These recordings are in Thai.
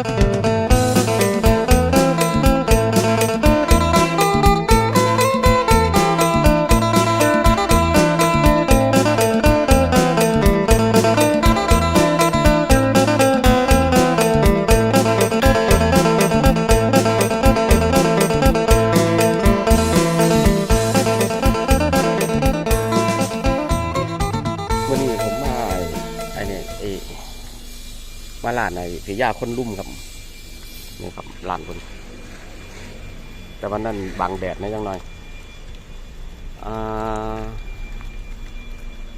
วัน สียาคนลุ่มครับนี่ครับร้านคนแต่วันนั้นบังแดดนะยังหน่อยอ่า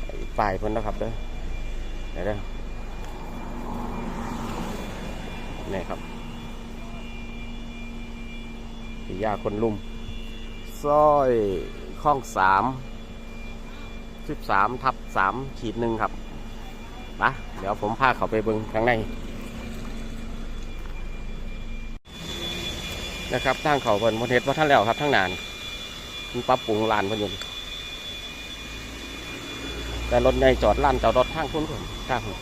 ไอ้ป้ายเพิ่นนะครับเด้อเดี๋ยวเด้อนี่ครับสียาคนลุ่มซอยข้องสามสิบสามทับสามขีดหนึ่งครับนะเดี๋ยวผมพาเขาไปเบิ้งข้างใน นะครับทางเขาเพิ่นบนเทศว่าท่านแล้วครับทั้งนานมันปรับปรุงลานเพิ่นอยู่แต่รถในจอดลานจอดรถทางคุณผมทางผม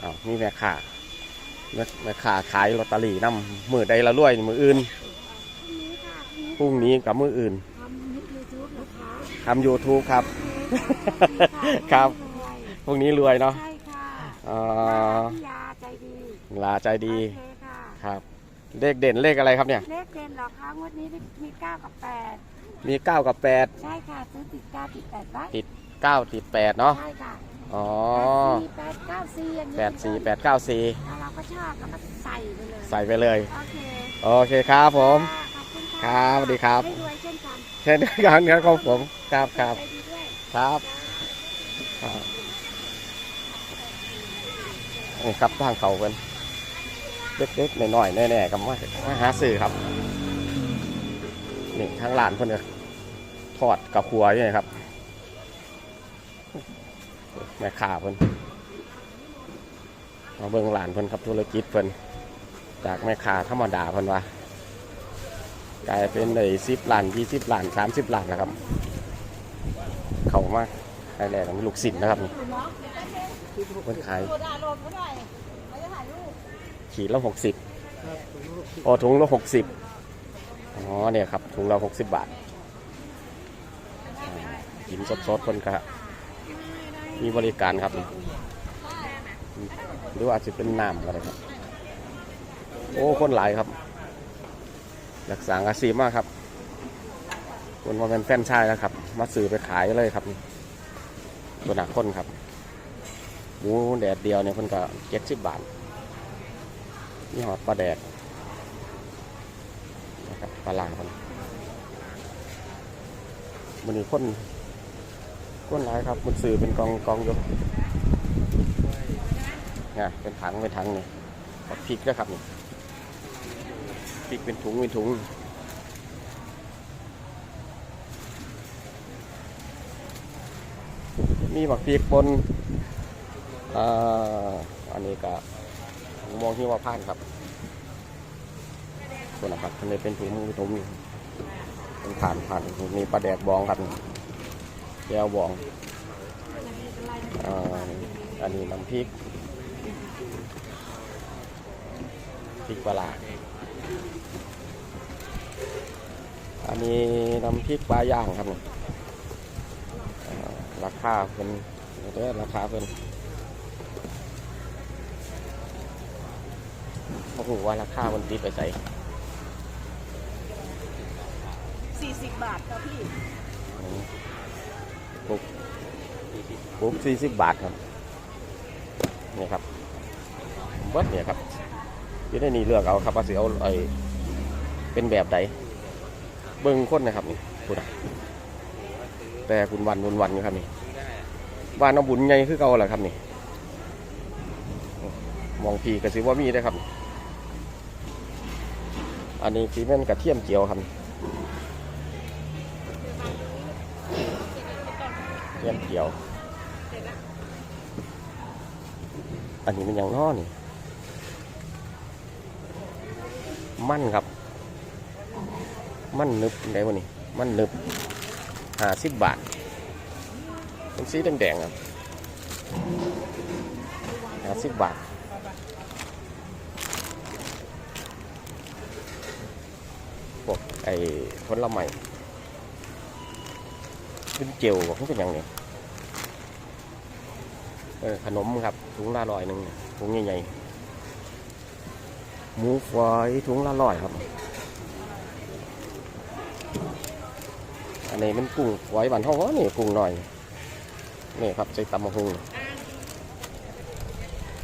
อ้าวมีแม่ค้าแม่แม่ค้าขายลอตเตอรี่น้ำมือใดละรวยมืออื่นพรุ่งนี้กับมืออื่นทำยูทูบนะคะทำ YouTube ครับครับพรุ่งนี้รวยเนาะใช่ค่ะอ่าพี่ยาใจดี ลาใจดีโอเคค่ะ ครับ เลขเด่นเลขอะไรครับเนี่ย เลขเด่นเหรอคะงวดนี้มีเก้ากับแปดมี 9 กับใช่ค่ะ ซื้อติดเก้าติดแปดไว้8ติด 9 ติด 8 เนาะใช่ค่ะอ๋อแปดเก้าสี่อย่างนี้8 4 8 9 4ถ้าเราก็ชอบเราก็ใส่ไปเลย ใส่ไปเลย โอเคโอเคครับผม ค่ะขอบคุณค่ะครับสวัสดีครับ ให้รวยเช่นกันเช่นกันครับผม ครับครับใจดีด้วย ครับครับนี่ครับทางเขาเป็น เล็กๆหน่อยๆแน่ๆกับว่ามาหาซื้อครับนี่ทางร้านเพิ่นก็ทอดกับครัวอยู่นี่ครับ แม่ค้าเพิ่นมาเบิ่งร้านเพิ่นครับธุรกิจเพิ่นจากแม่ค้าธรรมดาเพิ่นว่ากลายเป็นเลยสิบล้านยี่สิบล้านสามสิบล้านนะครับ เขามาขายแรงมีลูกศิษย์นะครับเพิ่นขาย ขีดละหกสิบโอ้ถุงละหกสิบอ๋อเนี่ยครับถุงละหกสิบบาทอ่ากินสดๆคนก็มีบริการครับ หรือว่าอาจจะเป็นน้ำก็ได้ครับ โอ้คนหลายครับรักษาอาชีพมากครับคนมาเป็นแฟนชายแล้วครับ มาซื้อไปขายเลยครับ ตัวหนักคนครับหมูแดดเดียวเนี่ยคนก็เจ็ดสิบบาท นี่หอดปลาแดดนะครับปลาลางคนมันนี่คนคนหลายครับมันซื้อเป็นกองกองยกเนี่ยเป็นถังเป็นถังนี่บักพริกนะครับนี่พริกเป็นถุงเป็นถุงมีบักพริกบนอ่าอันนี้ก็ มองที่ว่าผ่านครับส่วนนะครับอันนี้เป็นถุงมือถุงนี่เป็นผ่านผ่านมีปลาแดกบองครับแก้วบองอันนี้น้ำพริกพริกปลาอันนี้น้ำพริกปลาย่างครับราคาเป็นเด้ราคาเป็น เขาบอกว่าราคามันติดไปใส่40บาทครับพี่ปุ๊บปุ๊บสี่สิบบาทครับนี่ครับเบิดเนี่ยครับอยี่ได้นี่เลือกเอาครับว่าสิเอาไอ้เป็นแบบใดเบิ้งคนนะครับนี่คุณอะแต่คุณวันวันวันอยู่ครับนี่บ้านน้องบุญไงคือเก่าแหละครับนี่ มองพีกระสิว่ามีได้อครับ อันนี้สีเป็นกระเทียมเจียวครับเทียมเจียว อันนี้มันอย่างน้อนี่ มั่นครับ มั่นนึบได้วะนี่ มั่นนึบห้าสิบบาทเป็นสีแดงๆครับห้าสิบบาท พวก ไอ้ผลไม้เป็นเจลบอกเขาเป็นหยังไงเออขนมครับถุงละร้อยหนึ่งถุงใหญ่ๆหมูฝอยถุงละร้อยครับ อันนี้มันกุ้งฝอยบานเท่าว่านี่กุ้งหน่อยนี่ครับใส่ตำมะฮุง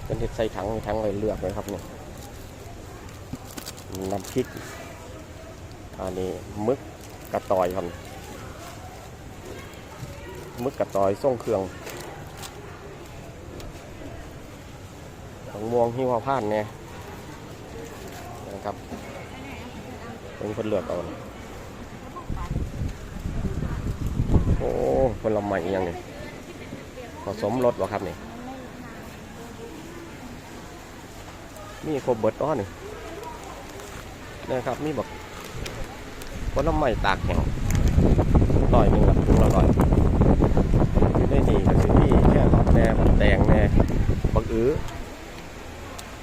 เป็นเห็ดใส่ถังถังเลยเลือกเลยครับเนี่ยน้ำพริก อันนี้มึกกระต่อยครับมึกกระต่อยส่งเครื่องของม่วงหิวพานเนี่ยนะครับเป็นคนเลือกเอานะโอ้คนละใหม่ยังนี่ผสมรสวะครับนี่มีโครบเบิร์ตอ้อนี่นะครับมีบอก ผลไม้ตากแข็งร้อยหนึ่งครับถุงละร้อยอยู่ในนี่ก็คือที่แค่รอดแหน่บักแดงแน่บักอื้อ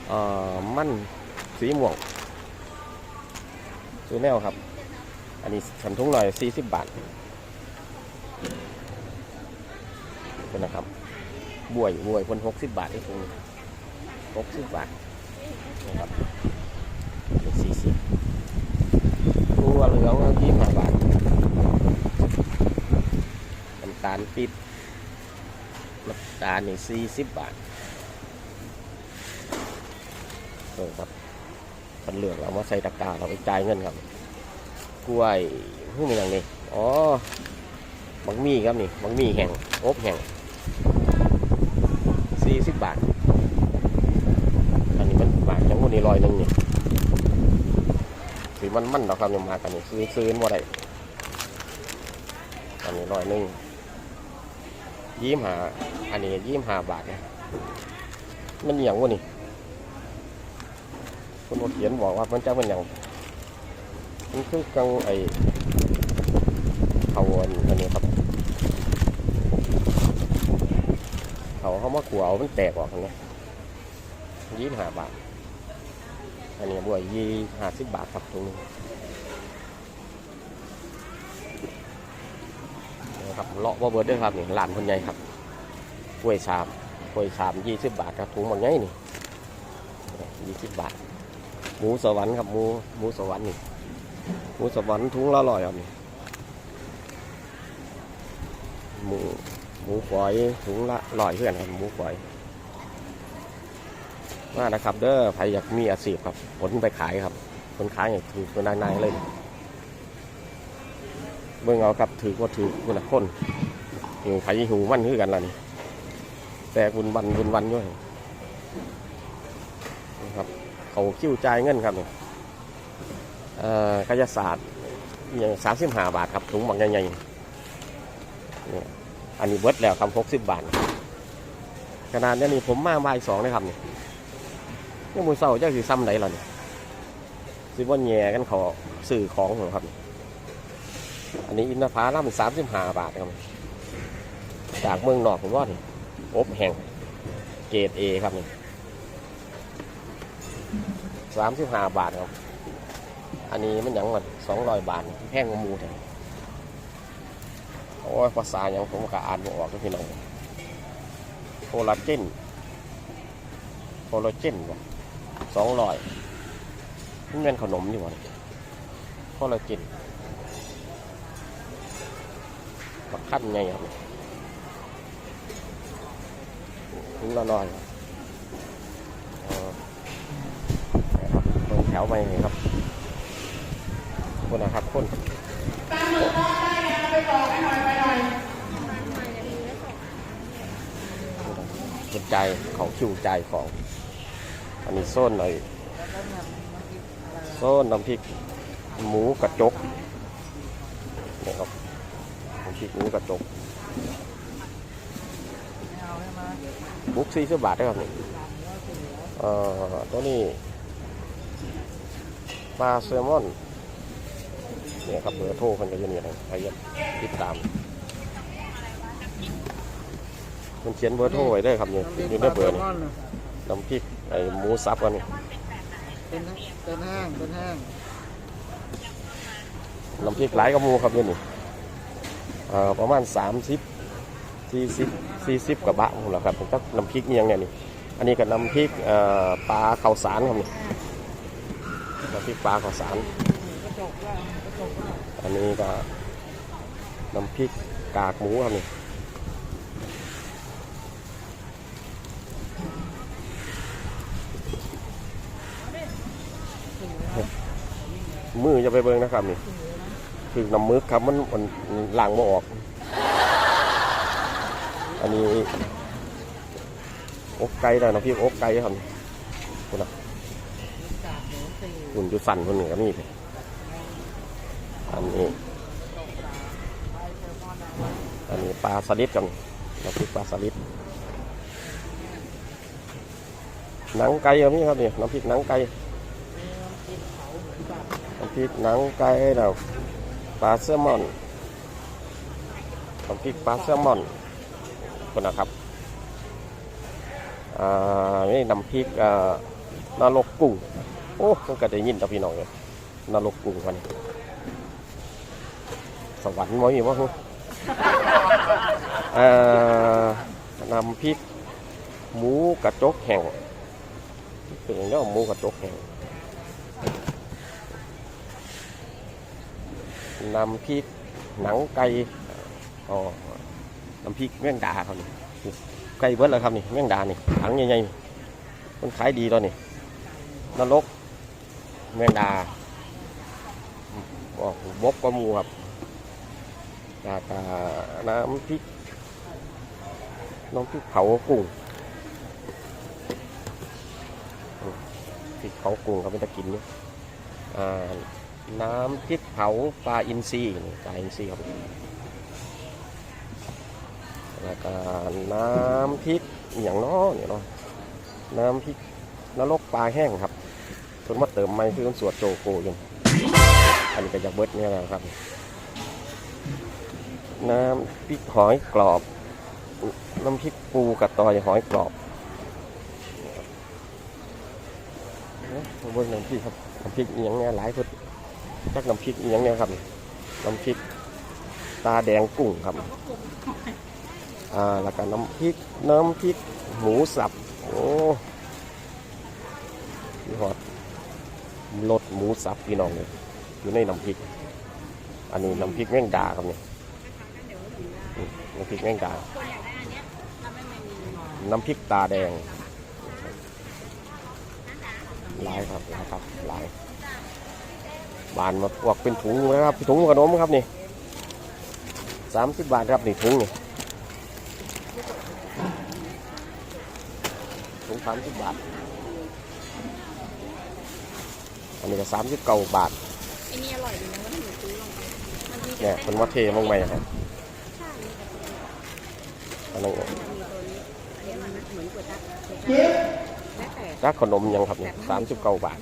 เอ่อมันสีม่วงซื้อแนวครับ อันนี้สันถุงหน่อยสี่สิบาทเป็นนะครับบวยบวยคนหกสิบาทไอ้ถุงหกสิบบาทนะครับสี่สิบ ตัวเหลืองยี่สิบบาทน้ำตาลปิดน้ำตาลนี่สี่สิบบาทเออครับมันเหลืองเรามาใส่ตะกร้าเราไปจ่ายเงินครับ กล้วยหู้มีอย่างนี้อ๋อบังมี่ครับนี่บังมี่แห้งอบแห้งสี่สิบบาท อันนี้มันบาทจังหู้นี่ร้อยหนึ่งนี่สีมันมันดอกครับยังมากันนี่ซื้อซื้อมาได้อันนี้ร้อยหนึ่ง ยี่ห้าอันนี้ยี่ห้าบาทนะมันอหย่างวะนี่คนบ่เขียนบอกว่ามันจะเป็นอย่างมันคือกังไอเขาอันอันนี้ครับเขาเขามาขัวเอามันแตกออกนเลยยี่สิบห้าบาท อันนี้บวยยี่ห้าสิบบาทครับตรงนี้นะ ครับเลาะบ่เบิดเด้วยครับนี่ร้านคนใหญ่ครับกล้วยชามกล้วยชามยี่สิบบาทครับถุงบางไงนี่ยี่สิบบาท หมูสวรรค์ครับหมูหมูสวรรค์นี่หมูสวรรค์ถุงละร้อยครับนี่หมูหมูฝอยถุงละร้อยเพื่อนครับหมูฝอยมานะครับเด้อใครอยากมีอาชีพครับผลไปขายครับ คนขายอย่างถือเป็นนายๆเลย เบิ่งเอาครับถือว่าถือคนละคนหิวไผหิวมันคือกันล่ะนี่แต่บุญวันบุญวันด้วยนะครับเขาคิ้วจ่ายเงินครับนี่เอ่อกายศาสตร์อย่างสามสิบห้าบาทครับถุงบางใหญ่ๆนี่อันนี้เบิดแล้วครับหกสิบบาทขนาดนี้นี่ผมมาบ่ายสองเลยครับนี่ยังมือเศร้าเจ้าสิซ้ำไหนล่ะเนี่ยสิบ่แย่กันขาสื่อของเหรอครับ อันนี้อินทผลัมสามสิบห้าบาทครับ จากเมืองนอกผมว่านี่อบแห้งเกรดเอครับนี่สามสิบห้าบาทครับ อันนี้มันยังมันสองร้อยบาทแพงกว่ามูแท้โอ้ยภาษาหยังผมก็อ่านไม่ออกทุกพี่น้องโคลาเจนโคลาเจนสองร้อยนี่เป็นขนมนี่ว่าคลลาเจน ปักขั้นไงครับถุงละลอยคแถวไปไงครับคนนะครับคนตามอนูได้ไงไปต่อไปหน่อยไปหน่อยใจของคิวใจของอันนี้ส้นหน่อยโซนน้ำพริกหมูกระจกนี่ครับ น้ำพริกหมูกระจกบุกสี่สิบบาทได้ครับนี่เอ่อตัวนี้ปลาแซลมอนเนี่ยครับเบอร์โทรคนก็จะมีอะไรใครอยากติดตามมันเขียนเบอร์โทรไว้ได้ครับนี่อยู่ในเบอร์นี่น้ำพริกไอ้หมูสับกันนี่เป็นเป็นแห้งเป็นแห้งน้ำพริกหลายกระมูครับเดี๋ยวนี่เอ่อ ประมาณสามสิบสี่สิบสี่สิบกระบะผมแหละครับผมก็น้ำพริกนี่ยังเนี่ยนี่อันนี้ก็น้ำพริกปลาข้าวสารครับนี่น้ำพริกปลาข้าวสารอันนี้ก็น้ำพริกกากหมูครับนี่มือจะไปเบิ่งนะครับนี่ คือน้ำมึกครับมันมันล้างไม่ออก อันนี้อกไก่แล้วน้ำพริกอกไก่ครับคุณนะคุณจะสั่นคนหนึ่งก็มีเลยอันนี้อันนี้ปลาสลิดกันน้ำพริกปลาสลิดหนังไก่เอานี่ครับนี่น้ำพริกหนังไก่น้ำพริกหนังไก่แล้ว ปลาแซลมอนน้ำพริกปลาแซลมอนคนนะครับอ่านี่น้ำพริกอ่านรกกุ้งโอ้มันก็ได้ยินต่อพี่น้องเลยนรกกุ้งมันสวรรค์มั้ยว่าเอ่อนำพริกหมูกระจกแห้งเป็นอย่างนี้หมูกระจกแห้ง น้ำพริกหนังไก่อ๋อน้ำพริกแมงดาเขานี่ไก่เบิร์ดแล้วครับนี่แมงดานี่ถังใหญ่ๆมันขายดีตอนนี้นรกแมงดาบอกบกกว่าหมูครับแล้วก็น้ำพริกน้ำพริกเผากุ้งพริกเผากุ้งเขาไม่ได้กินเนี่ยอ่า น้ำพริกเผาปลาอินทรีปลาอินทรีครับแล้วก็น้ำพริกอหย่างน้อเนี่ยเนาะน้ำพริกนรกปลาแห้งครับเพิ่นมาเติมไม่คือมันสวดโจโกอยู่อันนี้ก็จะเบิดเนี่ยนะครับ น้ำพริกหอยกรอบ น้ำพริกปูกระตอยหอยกรอบเบิ่งน้ำพริกครับน้ำพริกเอียงเนี่ยหลายคน จักน้ำพริกเอียงเนี่ยครับน้ำพริกตาแดงกุ้งครับอ่าแล้วก็น้ำพริกน้ำพริกหมูสับโอ้ยหอดรสหมูสับพี่น้องเลยอยู่ในน้ำพริก อันนี้น้ำพริกแมงดาครับเนี่ยน้ำพริกแมงดา น้ำพริกตาแดงหลายครับหลายครับหลาย บานมาพวกเป็นถุงนะครับถุงขนมครับนี่สามสิบบาทครับนี่ถุงนี่ถุงสามสิบบาท อันนี้ก็สามสิบเก้าบาทไอ้นี่อร่อยดีนะว่าหนูซื้อลงไปมันมีเนี่ยเป็นว่าเทมงไปครับใช่มีแต่ตัวอันนั้นมีตัวนี้อันนี้มันเหมือนก๋วยจั๊บแล้วแต่จักขนมยังครับเนี่ยสามสิบเก้าบาท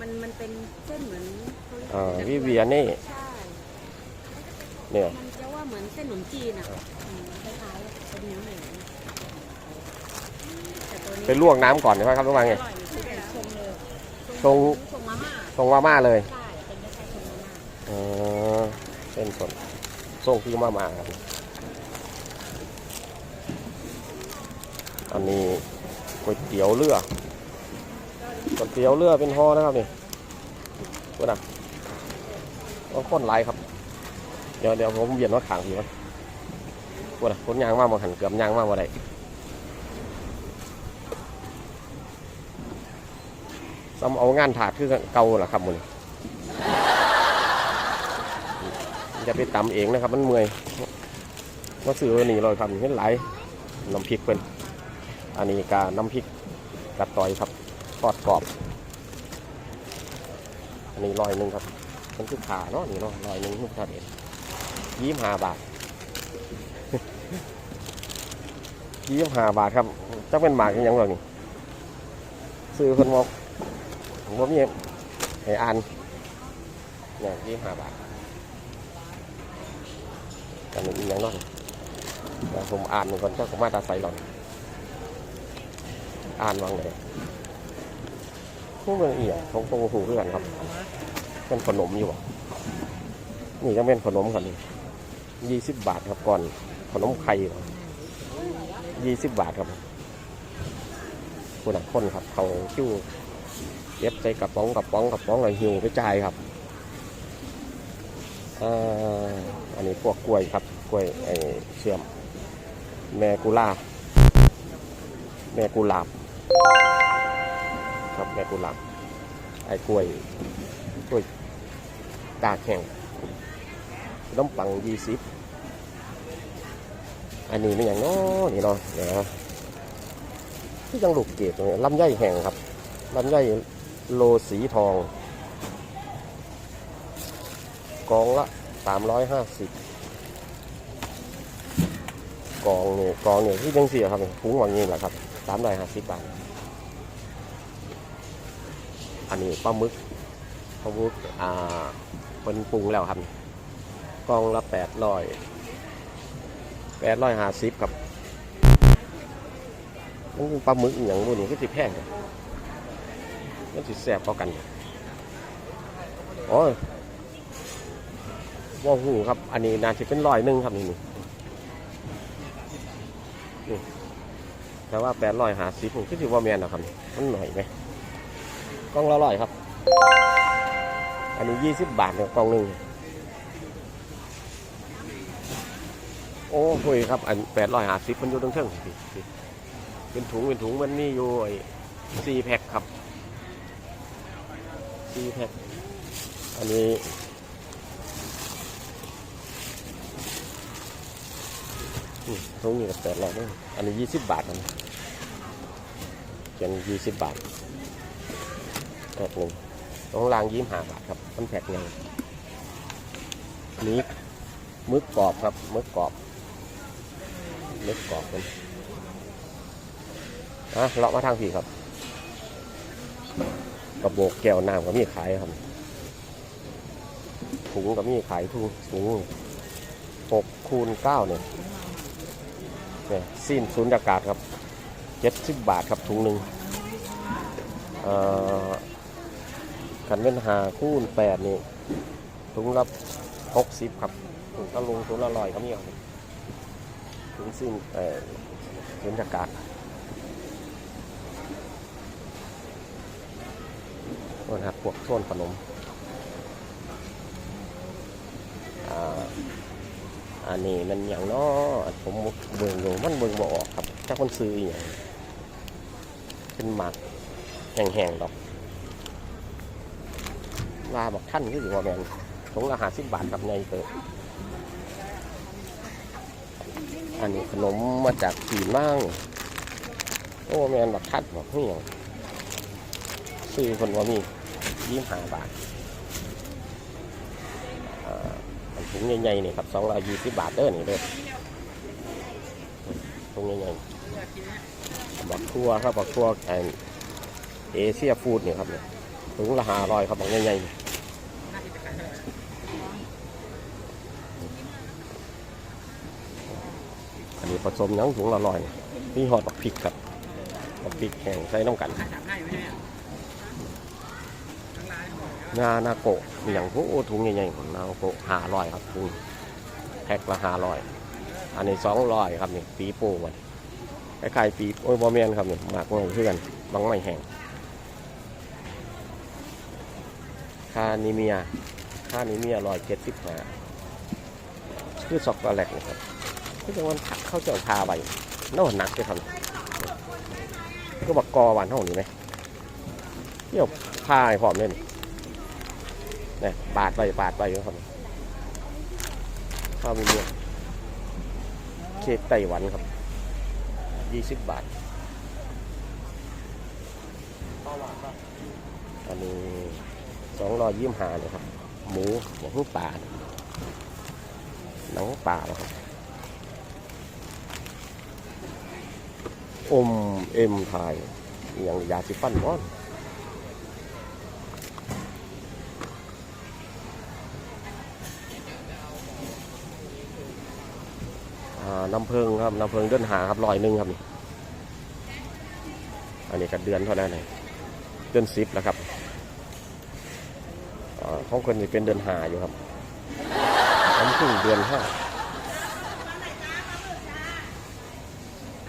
มันมันเป็นเส้นเหมือน อ่าวิเวียนี่ใช่เนี่ย มันจะว่าเหมือนเส้นขนมจีนอะอืมคล้ายๆเป็นเนื้อเหนียวแต่ตัวนี้ไปลวกน้ำก่อนใช่ไหมครับทุกวันอไงร่อยหนูซื้อแบบชงเลยชงชงมาม่าตรงว่าม่าเลยใช่เป็นคล้ายๆชงมาม่าเออเส้นสดส่งที่มามาครับอันนี้ก๋วยเตี๋ยวเรือก๋วยเตี๋ยวเรือเป็นห่อนะครับนี่ว่านะ ต้องคนหลายครับ เดี๋ยวเดี๋ยวผมเวียนว่าขางทีวะว่านะคนยางมากมาหันเกือบยางมากมาได้ซ้ำเอางานถาดคือเก่าหรอครับมันจะไปตำเองนะครับ มันเมื่อยมาซื้อนี่เลยครับเห็นหลายน้ำพริกเป็นอันนี้กาน้ำพริกกระต่อยครับทอดกรอบ อันนี้ร้อยหนึ่งครับ มันคือขาเนาะนี่เนาะร้อยหนึ่งลูกทาเด็ดยี่สิบห้าบาทยี่สิบห้าบาทครับจักเป็นหมากยังไงนี่ซื้อคนบอกผมว่ามีให้อ่านเนี่ยยี่สิบห้าบาทกันอีกอย่างเน้อยผมอ่านมันก่อนก็ผมมาตาใส่หรอกอ่านวางเลยผู้เมืองเอียดของตรงหูเพื่อนครับ เป็นขนมอยู่บ่นี่จะเป็นขนมครับนี่ยี่สิบบาทครับก่อนขนมไข่ยี่สิบบาทครับคุณนักคนครับเขาคิ้วเย็บใส่กระป๋องกระป๋องกระป๋องอะไรหิวไปจ่ายครับอ่าอันนี้พวกกล้วยครับกล้วยไอเชื่อม แมกุลาแมกุลาบครับแมกุลาบไอ้กล้วย กล้วยตาแข็งน้ำปังยี่สิบอันนี้เป็นอย่างน้อนี่เนาะเดี๋ยวนะที่ยังหลูกเกตรงนี้ลำไยแห้งครับลำไยโลสีทอง กองละสามร้อยห้าสิบกองเนี่ยกองเนี่ยที่ยังเสียครับถุงวางนี้แหละครับสามร้อยห้าสิบบาท อันนี้ปลาหมึก ปลาหมึกอ่าเป็นปรุงแล้วครับกองละแปดร้อยแปดร้อยห้าสิบครับมันปลาหมึกอย่างพวกนี้ก็จะแพงมันจะแซ่บพอกันโอ้ยว่าหูครับ อันนี้นาจะเป็นร้อยหนึ่งครับนี่นี่แต่ว่าแปดร้อยหาสิบผมก็ถือว่าแมนนะครับ มันหน่อยไหมกล่องละร้อยครับ อันนี้ยี่สิบบาทเนี่ยกล่องหนึ่งโอ้โหยครับ อันแปดร้อยหาสิบมันอยู่ตรงเทิงเป็นถุงเป็นถุงมันนี่อยู่ไอ้สี่แพ็คครับสี่แพ็คอันนี้อืมตรงนี้ก็แปดร้อยด้วยอันนี้ยี่สิบบาทนะเขียนยี่สิบบาทแพ็คหนึ่ง ตรงล่างยี่สิบห้าบาทครับมันแพ็คไงนี้มึกกรอบครับมึกกรอบมึกกรอบกันอะเลาะมาทางพี่ครับกระโบกแก้วน้ำก็มีขายครับถุงก็มีขายถุงถุงหกคูณเก้าเนี่ยเนี่ยสิ้นศูนย์อากาศครับเจ็ดสิบบาทครับถุงหนึ่งเอ่อ ขันเป็นหาคูณแปดนี่ถุงละหกสิบครับถุงตะลุงถุงละร้อยก็มีครับถุงสิ้นเอ่อศูนย์อากาศนครับพวกโซนขนมอันนี้มันอย่างน้อผมเบิ่งอยู่มันเบิ่งบ่ออกครับถ้าคนซื้ออย่างเป็นหมักแห้งๆดอก ลาบอกท่านคือสิว่าแมนถุงละห้าสิบบาทครับในเติบอันนี้ขนมมาจากจีนมั่งโอ้แมนบอกท่านบอกนี่อย่างซื้อคนว่ามียี่สิบห้าบาทถุงใหญ่ๆนี่ครับสองร้อยยี่สิบบาทเด้อนี่เด้อถุงใหญ่ๆบักทั่วครับบักทั่วแอนเอเชียฟู้ดนี่ครับเนี่ยถุงละห้าร้อยครับบักใหญ่ๆอันนี้ผ สมหยังถุงละร้อยนี่หอดบักพริกครับบักพริกแห้งใส่น้ำกันนานาโกะมีอย่างพวกถุงใหญ่ๆของนาโกะหาร้อยครับถุงแพ็คละหาร้อยอันนี้สองร้อยครับนี่ปีโป้มันคล้ายๆปีโอ้ยบอเมียนครับนี่หมากเงยเพื่อนบางไม่แห้งคานิเมียคานิเมียร้อยเจ็ดสิบห้าคือซอกโกแลตนะครับ ก็จะวันเข้าเจ้าพาไปน่าหนักเลยครับก็บักกอหวานเท่านี้ไหมเที่ยวพาให้พร้อมเลยนี่นี่ยปาดไปปาดไปครับข้าวมีเนื้อเค้กไต้หวันครับยี่สิบบาทอันนี้สองร้อยยี่สิบห้าเลยครับ หมูหมูป่าหนังป่านะครับ อมเอ็มไทยอย่างยาสีฟันบ้อนน้ำเพิงครับน้ำเพิงเดินหาครับลอยหนึ่งครับนี่อันนี้ก็เดือนเท่านั้นเองเดือนสิบแล้วครับอของคนจะเป็นเดือนหาอยู่ครับผมเพิ่งเดือนห้า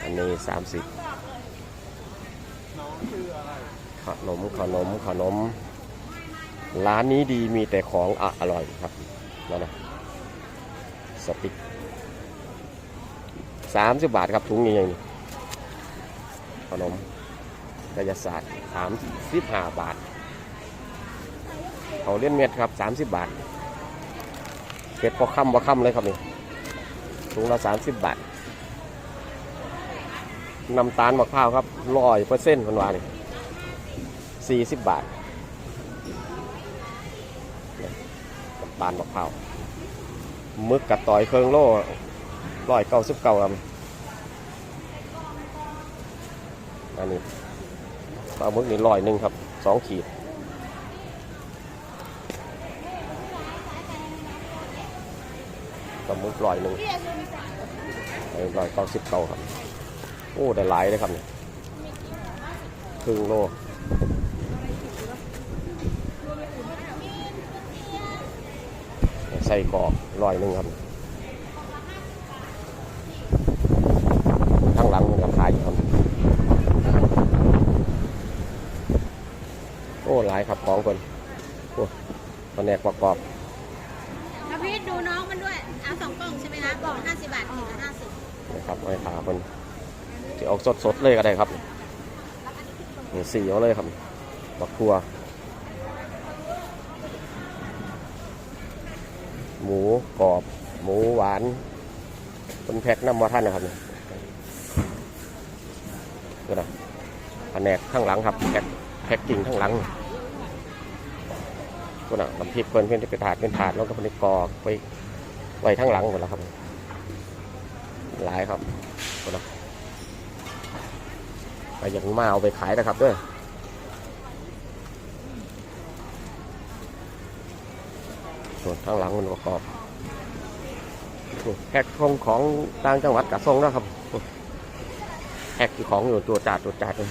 อันนี้สามสิบข นมขนมขนม ร้านนี้ดีมีแต่ของออร่อยครับนั่นนะสติ๊กสามสิบบาทครับถุงนี้ยังนี่ขนมกายศาสตร์สามสิบห้าบาทเขาเล่นเม็ดครับสามสิบบาทเก็ดพอค่ำพอค่ำเลยครับนี่ถุงละสามสิบบาทน้ำตาลมะพร้าวครับร้อยเปอร์เซ็นต์คนวานี่ สี่สิบบาทน้ำตาลมะพร้าวมึกกระต่อยเครื่องโล่ร้อยเก้าสิบเก้าครับอันนี้ปลาหมึกนี่ร้อยหนึ่งครับสองขีดปลาหมึกร้อยหนึ่งร้อยเก้าสิบเก้าครับ โอ้ ได้หลายเลยครับเนี่ยครึ่งโล ใส่กรอกร้อยหนึ่งครับข้างหลังมันก็ขายอยู่ครับ โอ้หลายครับของคนโอ้แผนกประกอบถ้าพี่ดูน้องมันด้วยเอาสองกล่องใช่ไหมคะกล่องห้าสิบบาทขีดละห้าสิบนะครับไว้ขาคนที่ออกสดๆเลยก็ได้ครับนี่สี่เอาเลยครับบักทัว หมูกรอบ หมูหวานเป็นแพ็คน้ำมาท่านนะครับนี่ก็นะแผนกข้างหลังครับแพ็คแพ็คกิ่งข้างหลังก็นะน้ำพริกเพิ่นเพิ่นจะไปถาดเป็นถาดแล้วก็เป็นกรอกไปไว้ข้างหลังหมดแล้วครับ หลายครับก็นะไปอย่างมาเอาไปขายนะครับเด้วย ส่วน ข้างหลังมันประกอบแพ็คงของต่างจังหวัดกระทรงนะครับแพ็คของอยู่ตัวจัดตัวจัดเลย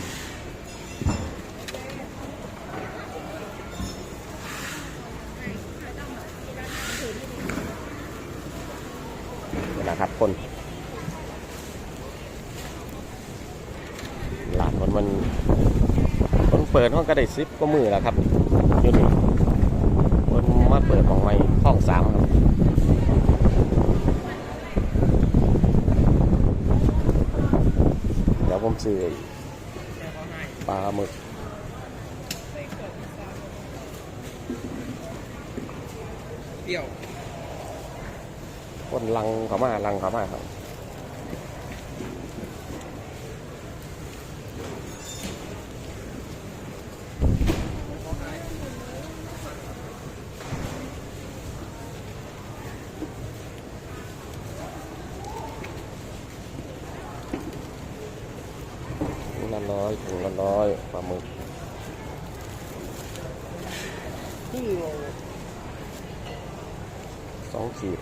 นะครับคนหลานมันมันมันเปิดห้องก็ได้ซิปก็มือแล้วครับอยู่นี่ มันมาเปิดของไม้ห้องสามครับเดี๋ยวผมซื้อปลาหมึกเปรี้ยวคนลังเขามาลังเขามาครับ อยถุงละร้อยปลาหมึกที่โลสองขีด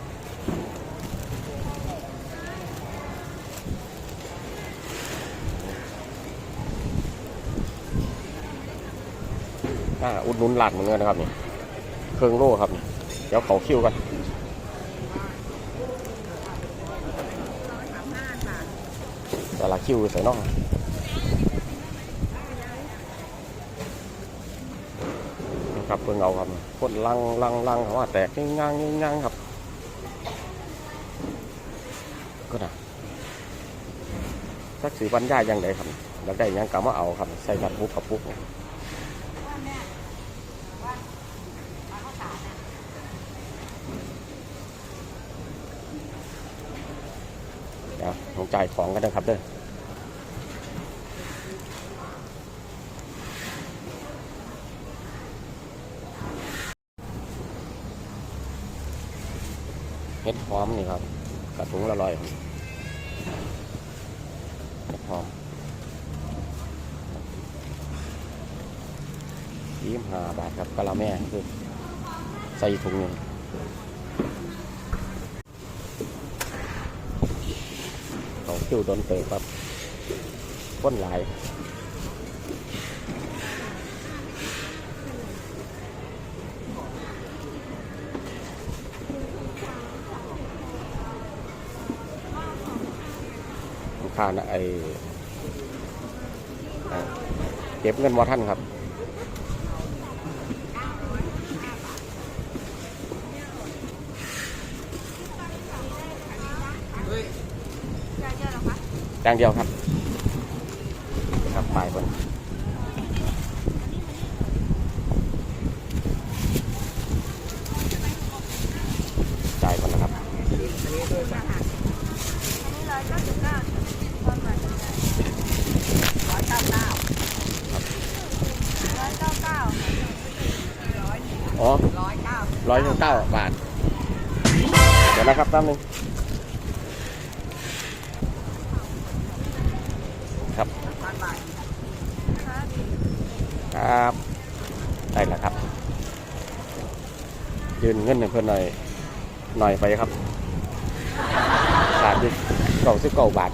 อ่าอุดหนุนหลัดเหมือนกันนะครับเนี่ยเครื่องโล่ครับ เดี๋ยวเขาคิวกันแต่ละคิวใส่น่องนะ ครับเพิ่งเอาครับคนลังลังลังเขาว่าแตกง่างง่างครับ ก็นะสักสีบรรยายยังไงครับแล้วได้ยังกะมาเอาครับ ใส่กัดปุ๊กกับปุ๊กเนี่ยเดี๋ยวผมจ่ายของกันนะครับเด้อ เห็ดหอมนี่ครับกระถุงละร้อยครับเห็ดหอมยี่ห้าบาทครับกะละแม่คือใส่ถุงหนึงเขาคิวโดนเติบครับก้นหลาย ค่านะไอเอ่อเก็บเงินวอท่านครับจางเดียวครับครับปลายคนจ่ายคนนะครับ อ๋อร้อยเก้าร้อยเก้าบาท เดี๋ยวนะ ครับแป๊บนึงครับครับได้แล้วครับ ยืนเงินให้เพื่อนหน่อยหน่อยไปครับขาดอยู่เก้าสิบเก้าบาท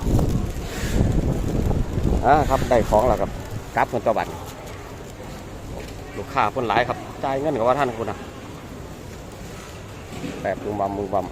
อ่าครับได้ของแล้วครับกราฟเงินตัวบัตรลูกค้าคนหลายครับจ่ายเงินกับว่าท่านคุณนะแบบมือบัมมือบัม